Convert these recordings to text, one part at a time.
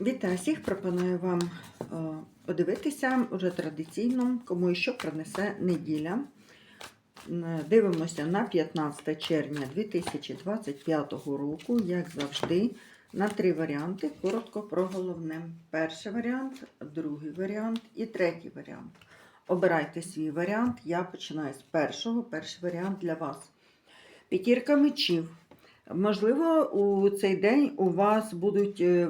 Вітаю всіх! Пропоную вам е, подивитися уже традиційно, кому і що принесе неділя. Дивимося на 15 червня 2025 року, як завжди, на три варіанти. Коротко про головне. Перший варіант, другий варіант і третій варіант. Обирайте свій варіант. Я починаю з першого. Перший варіант для вас. П'ятірка мечів. Можливо, у цей день у вас будуть е,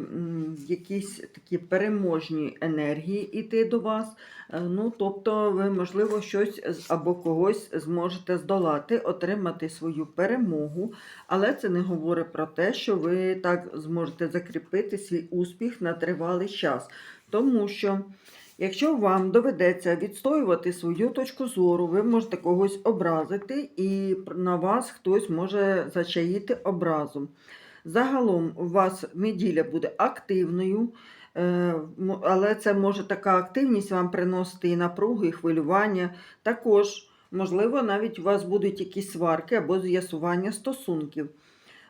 якісь такі переможні енергії йти до вас. Е, Ну, тобто, ви, можливо, щось або когось зможете здолати, отримати свою перемогу, але це не говорить про те, що ви так зможете закріпити свій успіх на тривалий час. Тому що Якщо вам доведеться відстоювати свою точку зору, ви можете когось образити, і на вас хтось може зачаїти образу. Загалом у вас неділя буде активною, е, але це може така активність вам приносити і напругу, і хвилювання. Також, можливо, навіть у вас будуть якісь сварки або з'ясування стосунків.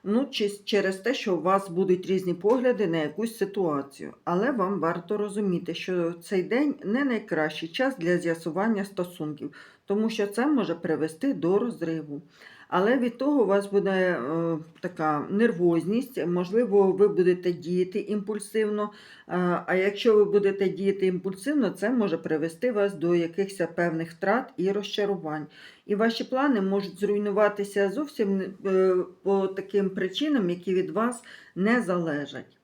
Ну, чи через те, що у вас будуть різні погляди на якусь ситуацію. Але вам варто розуміти, що цей день не найкращий час для з'ясування стосунків, тому що це може привести до розриву. Але від того у вас буде е, така нервозність, можливо, ви будете діяти імпульсивно. е, А якщо ви будете діяти імпульсивно, це може привести вас до якихось певних втрат і розчарувань. І ваші плани можуть зруйнуватися зовсім е, по таким причинам, які від вас не залежать.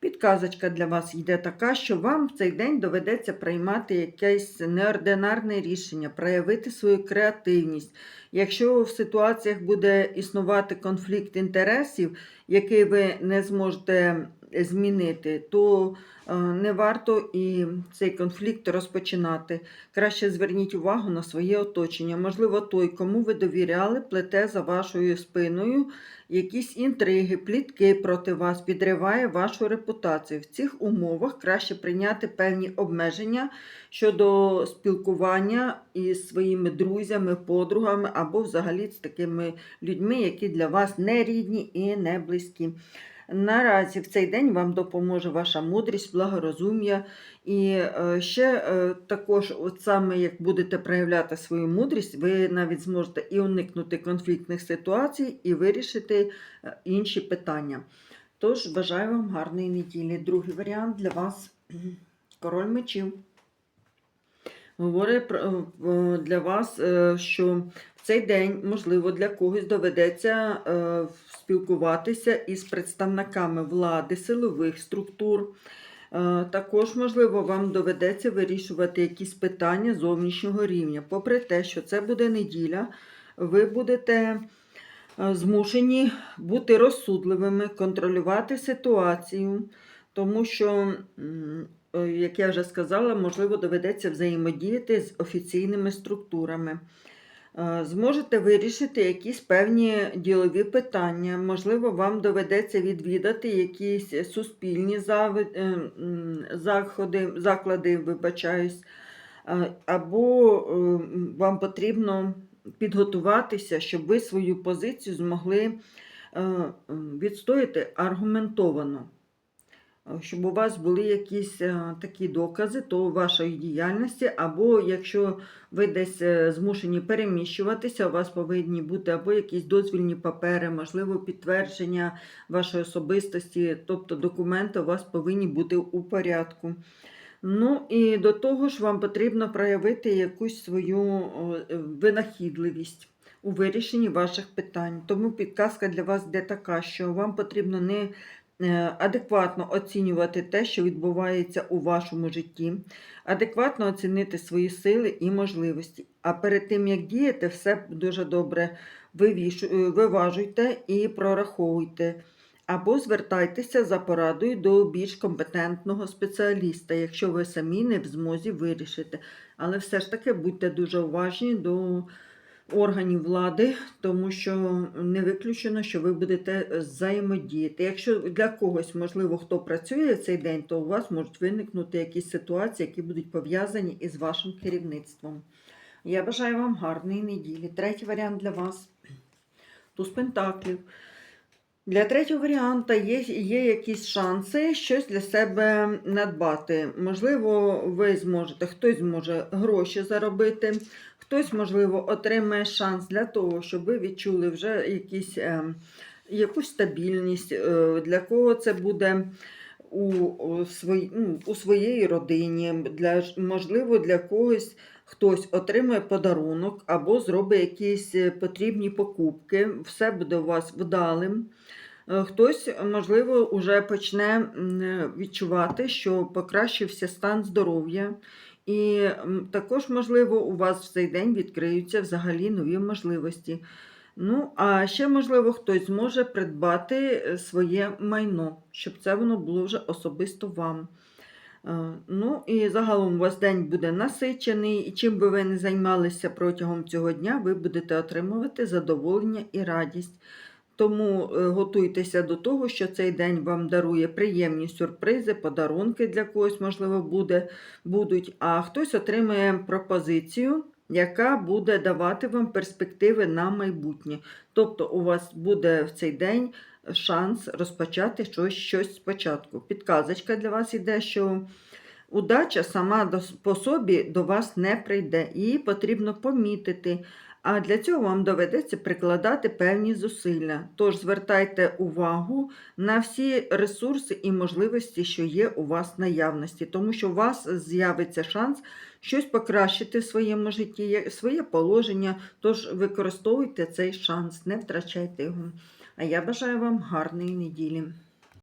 Підказочка для вас йде така, що вам в цей день доведеться приймати якесь неординарне рішення, проявити свою креативність. Якщо в ситуаціях буде існувати конфлікт інтересів, який ви не зможете змінити, то е, не варто і цей конфлікт розпочинати. Краще зверніть увагу на своє оточення. Можливо, той, кому ви довіряли, плете за вашою спиною якісь інтриги, плітки проти вас, підриває вашу репутацію. В цих умовах краще прийняти певні обмеження щодо спілкування із своїми друзями, подругами або взагалі з такими людьми, які для вас не рідні і не близькі. Наразі в цей день вам допоможе ваша мудрість, благорозум'я. І е, ще е, також, от саме як будете проявляти свою мудрість, ви навіть зможете і уникнути конфліктних ситуацій, і вирішити е, інші питання. Тож бажаю вам гарної неділі. Другий варіант для вас король мечів. Говорить про, е, для вас, е, що в цей день, можливо, для когось доведеться е, спілкуватися із представниками влади, силових структур. Е, Також, можливо, вам доведеться вирішувати якісь питання зовнішнього рівня. Попри те, що це буде неділя, ви будете е, змушені бути розсудливими, контролювати ситуацію, тому що, е, як я вже сказала, можливо, доведеться взаємодіяти з офіційними структурами. Е, Зможете вирішити якісь певні ділові питання. Можливо, вам доведеться відвідати якісь суспільні е, заходи, заклади, вибачаюсь, Е, або е, вам потрібно підготуватися, щоб ви свою позицію змогли е, відстояти аргументовано. Е, Щоб у вас були якісь е, такі докази то вашої діяльності, або якщо ви десь е, змушені переміщуватися, у вас повинні бути або якісь дозвільні папери, можливо, підтвердження вашої особистості, тобто документи у вас повинні бути у порядку. Ну і до того ж, вам потрібно проявити якусь свою винахідливість у вирішенні ваших питань. Тому підказка для вас йде така, що вам потрібно не адекватно оцінювати те, що відбувається у вашому житті, адекватно оцінити свої сили і можливості. А перед тим, як діяти, все дуже добре е, виважуйте і прораховуйте. Або звертайтеся за порадою до більш компетентного спеціаліста, якщо ви самі не в змозі вирішити. Але все ж таки будьте дуже уважні до органів влади, тому що не виключено, що ви будете взаємодіяти. Якщо для когось, можливо, хто працює цей день, то у вас можуть виникнути якісь ситуації, які будуть пов'язані із вашим керівництвом. Я бажаю вам гарної неділі. Третій варіант для вас. Туз Пентаклів. Для третього варіанта є, є якісь шанси щось для себе надбати. Можливо, ви зможете, хтось зможе гроші заробити, хтось, можливо, отримає шанс для того, щоб ви відчули вже якісь, е, якусь стабільність, е, для кого це буде у, у, свої, ну, у своїй родині, для, можливо, для когось хтось отримає подарунок або зробить якісь е, потрібні покупки, все буде у вас вдалим. Е, Хтось, можливо, вже почне відчувати, що покращився стан здоров'я. І також, можливо, у вас в цей день відкриються взагалі нові можливості. Ну, а ще, можливо, хтось зможе придбати е, своє майно, щоб це воно було вже особисто вам. Е, Ну і загалом у вас день буде насичений, і чим би ви не займалися протягом цього дня, ви будете отримувати задоволення і радість. Тому е, готуйтеся до того, що цей день вам дарує приємні сюрпризи, подарунки для когось, можливо, буде, будуть, а хтось отримає пропозицію, яка буде давати вам перспективи на майбутнє. Тобто у вас буде в цей день шанс розпочати щось, щось спочатку. Підказочка для вас іде, що удача сама по собі до вас не прийде. Її потрібно помітити. А для цього вам доведеться прикладати певні зусилля. Тож звертайте увагу на всі ресурси і можливості, що є у вас в наявності, тому що у вас з'явиться шанс щось покращити в своєму житті, своє положення. Тож використовуйте цей шанс, не втрачайте його. А я бажаю вам гарної неділі.